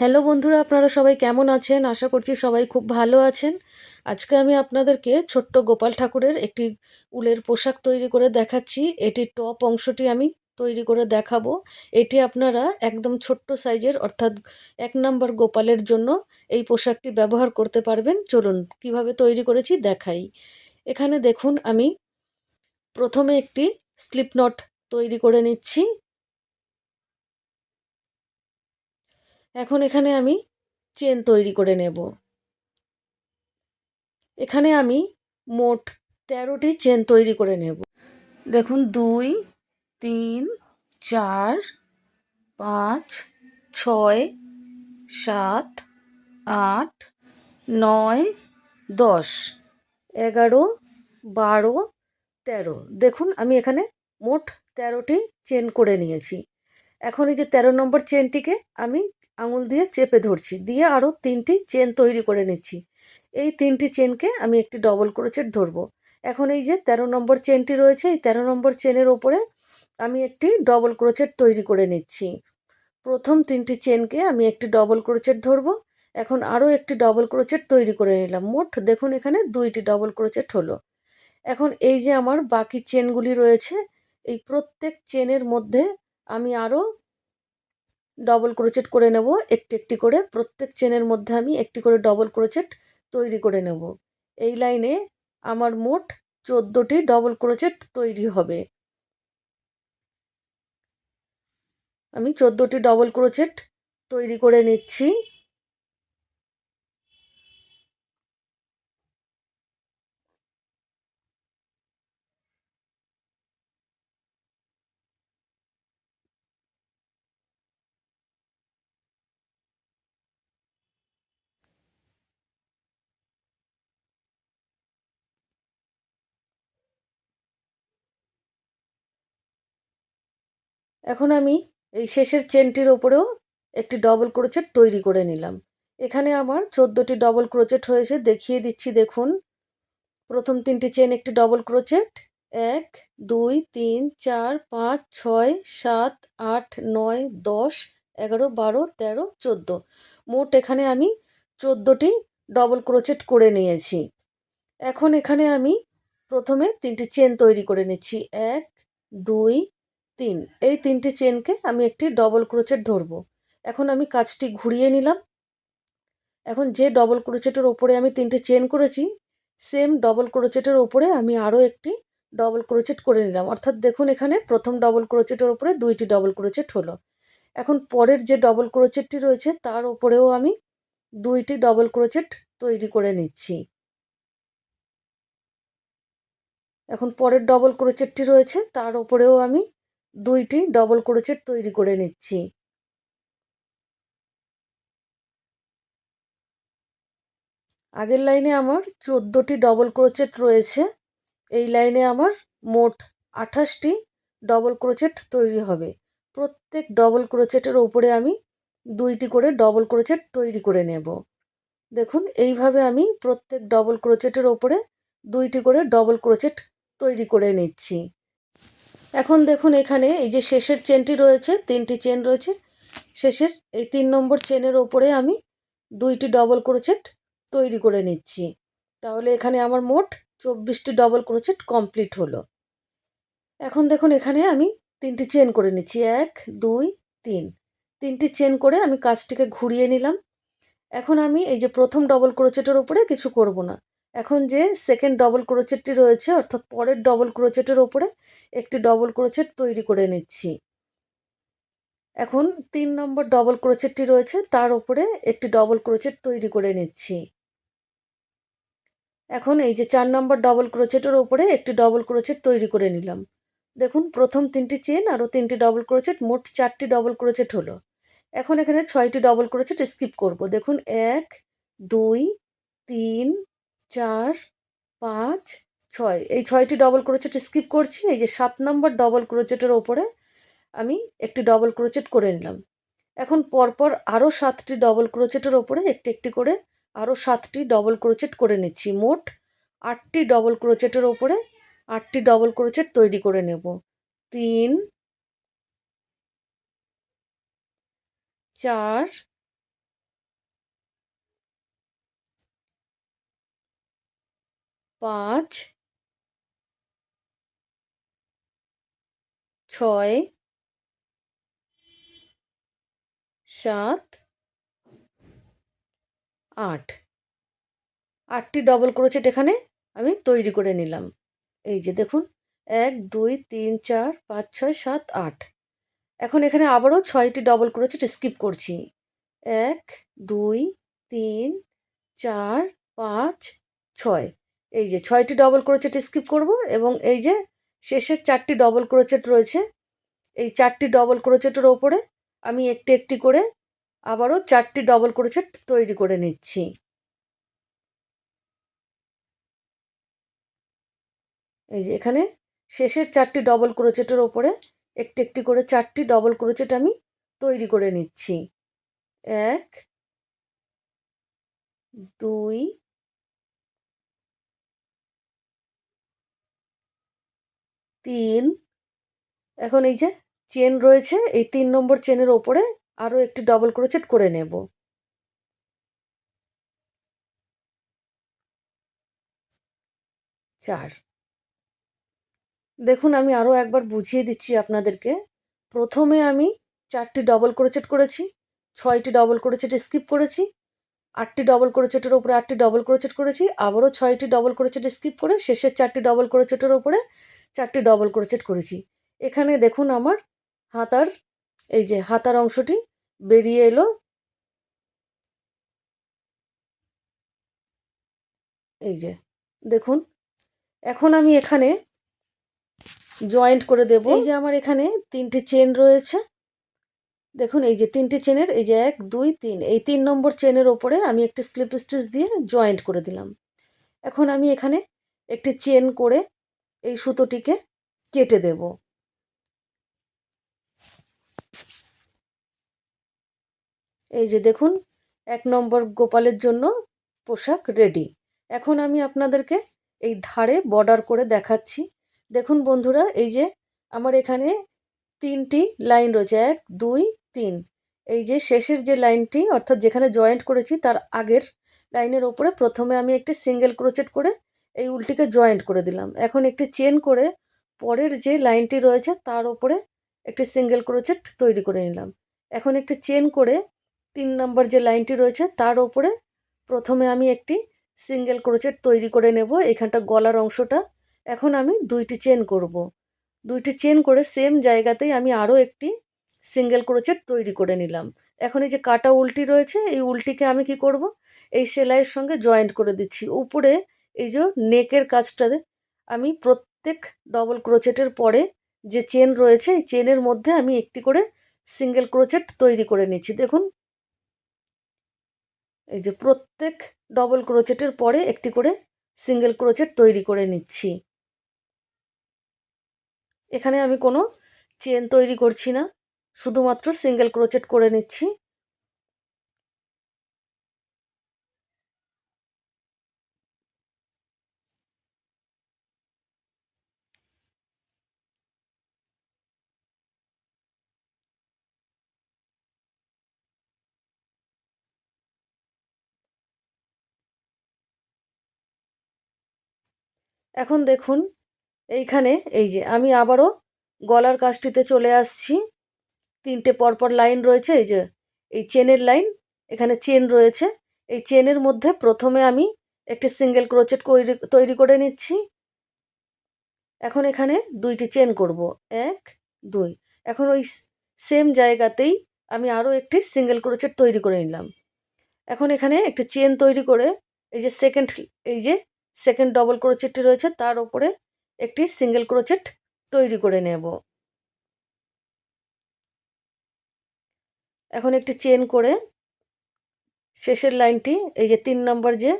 Hello বন্ধুরা, আপনারা সবাই কেমন আছেন? আশা করছি সবাই খুব ভালো আছেন। আজকে আমি আপনাদেরকে ছোট্ট গোপাল ঠাকুরের একটি উলের পোশাক তৈরি করে দেখাচ্ছি। এটির টপ অংশটি আমি তৈরি করে দেখাবো। এটি আপনারা একদম ছোট্ট সাইজের, অর্থাৎ এক নম্বর গোপালের জন্য এই পোশাকটি ব্যবহার করতে পারবেন। চলুন, কীভাবে তৈরি করেছি দেখাই। এখানে দেখুন, আমি প্রথমে একটি স্লিপ নট তৈরি করে নিচ্ছি। এখন এখানে আমি চেন তৈরি করে নেব। এখানে আমি মোট তেরোটি চেন তৈরি করে নেব। দেখুন, দুই, তিন, চার, পাঁচ, ছয়, সাত, আট, নয়, দশ, এগারো, বারো, তেরো। দেখুন, আমি এখানে মোট তেরোটি চেন করে নিয়েছি। এখন এই যে তেরো নম্বর চেনটিকে আমি আঙুল দিয়ে চেপে ধরছি। দিয়ে আরও তিনটি চেন তৈরি করে নিচ্ছি। এই তিনটি চেনকে আমি একটি ডবল ক্রোচেট ধরবো। এখন এই যে তেরো নম্বর চেনটি রয়েছে, এই তেরো নম্বর চেনের ওপরে আমি একটি ডবল ক্রোচেট তৈরি করে নিচ্ছি। প্রথম তিনটি চেনকে আমি একটি ডবল ক্রোচেট ধরবো। এখন আরও একটি ডবল ক্রোচেট তৈরি করে নিলাম। মোট দেখুন এখানে দুইটি ডবল ক্রোচেট হলো। এখন এই যে আমার বাকি চেনগুলি রয়েছে, এই প্রত্যেক চেনের মধ্যে আমি আরও ডবল ক্রোচেট করে নেব। একটি একটি করে প্রত্যেক চেনের মধ্যে আমি একটি করে ডবল ক্রোচেট তৈরি করে নেব। এই লাইনে আমার মোট চোদ্দোটি ডবল ক্রোচেট তৈরি হবে। আমি চোদ্দোটি ডবল ক্রোচেট তৈরি করে নিচ্ছি। এখন আমি এই শেষের চেনটির ওপরেও একটি ডবল ক্রোচেট তৈরি করে নিলাম। এখানে আমার চোদ্দোটি ডবল ক্রোচেট হয়েছে, দেখিয়ে দিচ্ছি, দেখুন। প্রথম তিনটি চেন একটি ডবল ক্রোচেট এক, দুই, তিন, চার, পাঁচ, ছয়, সাত, আট, নয়, দশ, এগারো, বারো, তেরো, চোদ্দ। মোট এখানে আমি চোদ্দোটি ডবল ক্রোচেট করে নিয়েছি। এখন এখানে আমি প্রথমে তিনটি চেন তৈরি করে নিচ্ছি। এক, দুই তিন, এই তিনটি চেনকে আমি একটি ডবল ক্রোচেট ধরবো। এখন আমি কাজটি ঘুরিয়ে নিলাম। এখন যে ডবল ক্রোচেটের ওপরে আমি তিনটে চেন করেছি সেম ডবল ক্রোচেটের ওপরে আমি আরও একটি ডবল ক্রোচেট করে নিলাম। অর্থাৎ দেখুন এখানে প্রথম ডবল ক্রোচেটের ওপরে দুইটি ডবল ক্রোচেট হলো। এখন পরের যে ডবল ক্রোচেটটি রয়েছে, তার ওপরেও আমি দুইটি ডবল ক্রোচেট তৈরি করে নিচ্ছি। এখন পরের ডবল ক্রোচেটটি রয়েছে, তার ওপরেও আমি দুইটি ডবল ক্রোচেট তৈরি করে নিচ্ছি। আগের লাইনে আমার চোদ্দোটি ডবল ক্রোচেট রয়েছে। এই লাইনে আমার মোট আঠাশটি ডবল ক্রোচেট তৈরি হবে। প্রত্যেক ডবল ক্রোচেটের ওপরে আমি দুইটি করে ডবল ক্রোচেট তৈরি করে নেব। দেখুন, এইভাবে আমি প্রত্যেক ডবল ক্রোচেটের ওপরে দুইটি করে ডবল ক্রোচেট তৈরি করে নিচ্ছি। এখন দেখুন এখানে এই যে শেষের চেনটি রয়েছে, তিনটি চেন রয়েছে। শেষের এই তিন নম্বর চেনের ওপরে আমি দুইটি ডবল ক্রোচেট তৈরি করে নিচ্ছি। তাহলে এখানে আমার মোট চব্বিশটি ডবল ক্রোচেট কমপ্লিট হলো। এখন দেখুন এখানে আমি তিনটি চেন করে নিচ্ছি। এক, দুই, তিন। তিনটি চেন করে আমি কাজটিকে ঘুরিয়ে নিলাম। এখন আমি এই যে প্রথম ডবল ক্রোচেটের ওপরে কিছু করব না। এখন যে সেকেন্ড ডবল ক্রোচেটটি রয়েছে, অর্থাৎ পরের ডবল ক্রোচেটের ওপরে একটি ডবল ক্রোচেট তৈরি করে নিচ্ছি। এখন তিন নম্বর ডবল ক্রোচেটটি রয়েছে, তার ওপরে একটি ডবল ক্রোচেট তৈরি করে নিচ্ছি। এখন এই যে চার নম্বর ডবল ক্রোচেটের ওপরে একটি ডবল ক্রোচেট তৈরি করে নিলাম। দেখুন, প্রথম তিনটি চেন আরও তিনটি ডবল ক্রোচেট মোট চারটি ডবল ক্রোচেট হলো। এখন এখানে ছয়টি ডবল ক্রোচেট স্কিপ করব। দেখুন, এক, দুই, তিন চার, পাঁচ, ছয়। এই ছয়টি ডবল ক্রোচেট স্কিপ করছি। এই যে সাত নম্বর ডবল ক্রোচেটের ওপরে আমি একটি ডবল ক্রোচেট করে নিলাম। এখন পরপর আরও সাতটি ডবল ক্রোচেটের ওপরে একটি একটি করে আরও সাতটি ডবল ক্রোচেট করে নিচ্ছি। মোট আটটি ডবল ক্রোচেটের ওপরে আটটি ডবল ক্রোচেট তৈরি করে নেব। তিন, চার পাঁচ, ছয়, সাত, আট। আটটি ডবল ক্রোচেট এখানে আমি তৈরি করে নিলাম। এই যে দেখুন, এক, দুই, তিন, চার, পাঁচ, ছয়, সাত, আট। এখন এখানে আবারও ছয়টি ডবল ক্রোচেট স্কিপ করছি। এক, দুই, তিন, চার, পাঁচ, ছয়। এই যে ছয়টি ডবল ক্রোচেট স্কিপ করব এবং এই যে শেষের চারটি ডবল ক্রোচেট রয়েছে, এই চারটি ডবল ক্রোচেটের ওপরে আমি একটি একটি করে আবারও চারটি ডবল ক্রোচেট তৈরি করে নিচ্ছি। এই যে এখানে শেষের চারটি ডবল ক্রোচেটের ওপরে একটি একটি করে চারটি ডবল ক্রোচেট আমি তৈরি করে নিচ্ছি। এক, দুই তিন। এখন এই যে চেন রয়েছে, এই তিন নম্বর চেনের ওপরে আরও একটি ডবল ক্রোচেট করে নেব। চার। দেখুন, আমি আরও একবার বুঝিয়ে দিচ্ছি আপনাদেরকে। প্রথমে আমি চারটি ডবল ক্রোচেট করেছি, ছয়টি ডবল ক্রোচেট স্কিপ করেছি আটটি ডবল ক্রোচেটের ওপরে আটটি ডবল ক্রোচেট করেছি, আবারও ছয়টি ডবল ক্রোচেট স্কিপ করে শেষের চারটি ডবল ক্রোচেটের ওপরে চারটি ডবল ক্রোচেট করেছি। এখানে দেখুন আমার হাতার, এই যে হাতার অংশটি বেরিয়ে এলো। এই যে দেখুন, এখন আমি এখানে জয়েন্ট করে দেব। এই যে আমার এখানে তিনটি চেন রয়েছে। দেখুন, এই যে তিনটি চেনের, এই যে এক, দুই, তিন, এই তিন নম্বর চেনের ওপরে আমি একটি স্লিপ স্টিচ দিয়ে জয়েন্ট করে দিলাম। এখন আমি এখানে একটি চেন করে এই সুতোটিকে কেটে দেব। এই যে দেখুন, এক নম্বর গোপালের জন্য পোশাক রেডি। এখন আমি আপনাদেরকে এই ধারে বর্ডার করে দেখাচ্ছি। দেখুন বন্ধুরা, এই যে আমার এখানে তিনটি লাইন রয়েছে, এক, দুই তিন। এই যে শেষের যে লাইনটি, অর্থাৎ যেখানে জয়েন্ট করেছি, তার আগের লাইনের ওপরে প্রথমে আমি একটি সিঙ্গেল ক্রোচেট করে এই উল্টিকে জয়েন্ট করে দিলাম। এখন একটি চেন করে পরের যে লাইনটি রয়েছে, তার ওপরে একটি সিঙ্গেল ক্রোচেট তৈরি করে নিলাম। এখন একটি চেন করে তিন নম্বর যে লাইনটি রয়েছে, তার ওপরে প্রথমে আমি একটি সিঙ্গেল ক্রোচেট তৈরি করে নেব, এখানটা গলার অংশটা। এখন আমি দুইটি চেন করব। দুইটি চেন করে সেম জায়গাতেই আমি আরও একটি সিঙ্গেল ক্রোচেট তৈরি করে নিলাম। এখন এই যে কাটা উল্টি রয়েছে, এই উল্টিকে আমি কি করব? এই সেলাইয়ের সঙ্গে জয়েন্ট করে দিচ্ছি। উপরে এই যে নেকের কাজটাতে আমি প্রত্যেক ডবল ক্রোচেটের পরে যে চেন রয়েছে, এই চেনের মধ্যে আমি একটি করে সিঙ্গেল ক্রোচেট তৈরি করে নিচ্ছি। দেখুন, এই যে প্রত্যেক ডবল ক্রোচেটের পরে একটি করে সিঙ্গেল ক্রোচেট তৈরি করে নিচ্ছি। এখানে আমি কোনো চেন তৈরি করছি না। শুধুমাত্র সিঙ্গেল ক্রোচেট করে নিচ্ছি। এখন দেখুন, এইখানে এই যে আমি আবারও গলার কাজটিতে চলে আসছি। তিনটে পরপর লাইন রয়েছে, এই যে, এই চেনের লাইন, এখানে চেন রয়েছে। এই চেনের মধ্যে প্রথমে আমি একটি সিঙ্গেল ক্রোচেট তৈরি করে নিচ্ছি। এখন এখানে দুইটি চেন করব, এক, দুই। এখন ওই সেম জায়গাতেই আমি আরও একটি সিঙ্গেল ক্রোচেট তৈরি করে নিলাম। এখন এখানে একটি চেন তৈরি করে, এই যে সেকেন্ড এই যে সেকেন্ড ডবল ক্রোচেটটি রয়েছে, তার ওপরে একটি সিঙ্গেল ক্রোচেট তৈরি করে নেব। এখন একটি চেন করে শেষের লাইনটি, এই যে তিন নম্বর যে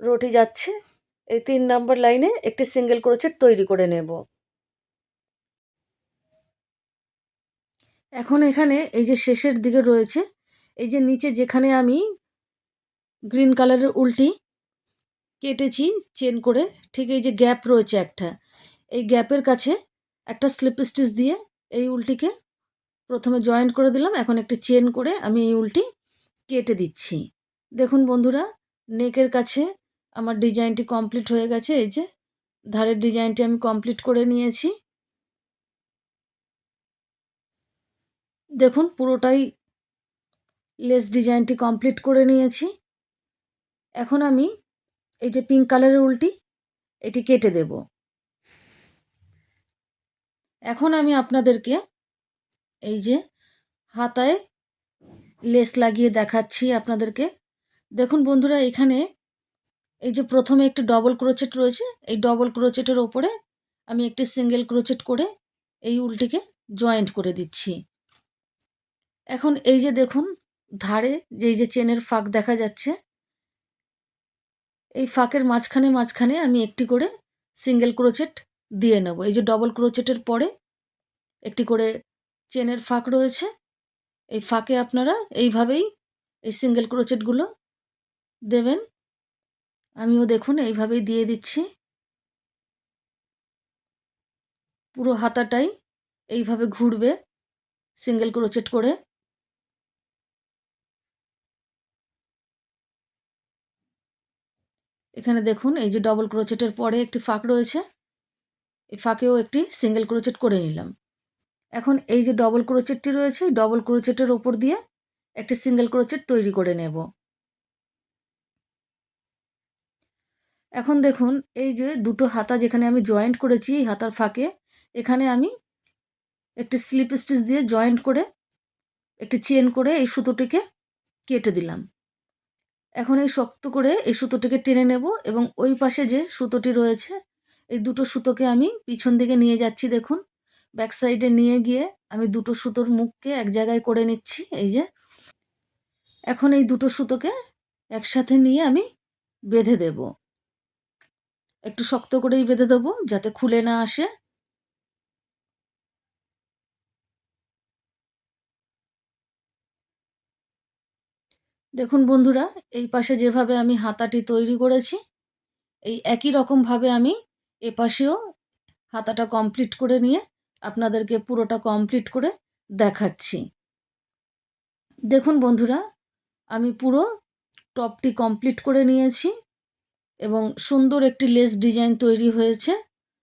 রোটি যাচ্ছে, এই তিন নম্বর লাইনে একটি সিঙ্গেল ক্রোচেট তৈরি করে নেব। এখন এখানে এই যে শেষের দিকে রয়েছে, এই যে নিচে যেখানে আমি গ্রিন কালারের উল্টি কেটেছি চেন করে, ঠিক এই যে গ্যাপ রয়েছে একটা, এই গ্যাপের কাছে একটা স্লিপ স্টিচ দিয়ে এই উল্টিকে প্রথমে জয়েন্ট করে দিলাম, এখন একটি চেন করে আমি এই উল্টি কেটে দিচ্ছি। দেখুন বন্ধুরা নেকের কাছে আমার ডিজাইনটি কমপ্লিট হয়ে গেছে, এই যে ধারের ডিজাইনটি আমি কমপ্লিট করে নিয়েছি। দেখুন, পুরোটাই লেস ডিজাইনটি কমপ্লিট করে নিয়েছি। এখন আমি এই যে পিঙ্ক কালারের উলটি, এটি কেটে দেব। এখন আমি আপনাদেরকে এই যে হাতায় লেস লাগিয়ে দেখাচ্ছি আপনাদেরকে। দেখুন বন্ধুরা, এখানে এই যে প্রথমে একটি ডবল ক্রোচেট রয়েছে। এই ডবল ক্রোচেটের ওপরে আমি একটি সিঙ্গেল ক্রোচেট করে এই উলটিকে জয়েন্ট করে দিচ্ছি। এখন এই যে দেখুন, ধারে যে যে চেনের ফাঁক দেখা যাচ্ছে, এই ফাঁকের মাঝখানে মাঝখানে আমি একটি করে সিঙ্গেল ক্রোচেট দিয়ে নেব। এই যে ডবল ক্রোচেটের পরে একটি করে চেনের ফাঁক রয়েছে। এই ফাঁকে আপনারা এইভাবেই এই সিঙ্গেল ক্রোচেটগুলো দেবেন। আমিও দেখুন এইভাবেই দিয়ে দিচ্ছি। পুরো হাতাটাই এইভাবে ঘুরবে সিঙ্গেল ক্রোচেট করে। এখানে দেখুন এই যে ডবল ক্রোচেটের পরে একটি ফাঁক রয়েছে। এই ফাঁকেও একটি সিঙ্গেল ক্রোচেট করে নিলাম। এখন এই যে ডবল ক্রোচেটটি রয়েছে ডবল ক্রোচেটের ওপর দিয়ে একটি সিঙ্গেল ক্রোচেট তৈরি করে নেব। এখন দেখুন, এই যে দুটো হাতা যেখানে আমি জয়েন্ট করেছি, এই হাতার ফাঁকে, এখানে আমি একটি স্লিপ স্টিচ দিয়ে জয়েন্ট করে একটি চেন করে এই সুতোটিকে কেটে দিলাম। এখন এই শক্ত করে এই সুতোটিকে টেনে নেব এবং ওই পাশে যে সুতোটি রয়েছে, এই দুটো সুতোকে আমি পিছন দিকে নিয়ে যাচ্ছি দেখুন। ব্যাক সাইডে নিয়ে গিয়ে আমি দুটো সুতোর মুখকে এক জায়গায় করে নিচ্ছি, এই যে। এখন এই দুটো সুতোকে একসাথে নিয়ে আমি বেঁধে দেব। একটু শক্ত করেই বেঁধে দেবো যাতে খুলে না আসে। দেখুন বন্ধুরা, এই পাশে যেভাবে আমি হাতাটি তৈরি করেছি, এই একই রকমভাবে আমি এ পাশেও হাতাটা কমপ্লিট করে নিয়ে আপনাদেরকে পুরোটা কমপ্লিট করে দেখাচ্ছি। দেখুন বন্ধুরা, আমি পুরো টপটি কমপ্লিট করে নিয়েছি এবং সুন্দর একটি লেস ডিজাইন তৈরি হয়েছে।